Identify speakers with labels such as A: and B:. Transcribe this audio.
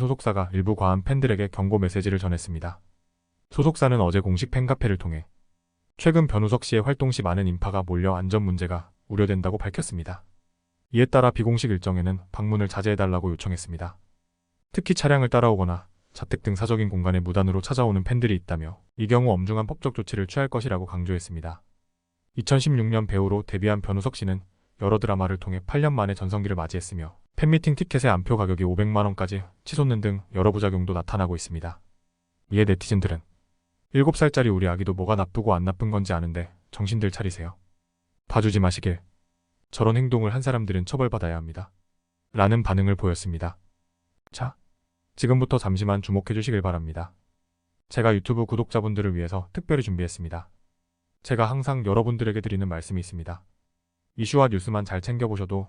A: 소속사가 일부 과한 팬들에게 경고 메시지를 전했습니다. 소속사는 어제 공식 팬카페를 통해 최근 변우석 씨의 활동 시 많은 인파가 몰려 안전 문제가 우려된다고 밝혔습니다. 이에 따라 비공식 일정에는 방문을 자제해달라고 요청했습니다. 특히 차량을 따라오거나 자택 등 사적인 공간에 무단으로 찾아오는 팬들이 있다며 이 경우 엄중한 법적 조치를 취할 것이라고 강조했습니다. 2016년 배우로 데뷔한 변우석 씨는 여러 드라마를 통해 8년 만에 전성기를 맞이했으며 팬미팅 티켓의 안표 가격이 500만 원까지 치솟는 등 여러 부작용도 나타나고 있습니다. 이에 네티즌들은 7살짜리 우리 아기도 뭐가 나쁘고 안 나쁜 건지 아는데 정신들 차리세요. 봐주지 마시길. 저런 행동을 한 사람들은 처벌받아야 합니다. 라는 반응을 보였습니다. 자, 지금부터 잠시만 주목해 주시길 바랍니다. 제가 유튜브 구독자분들을 위해서 특별히 준비했습니다. 제가 항상 여러분들에게 드리는 말씀이 있습니다. 이슈와 뉴스만 잘 챙겨보셔도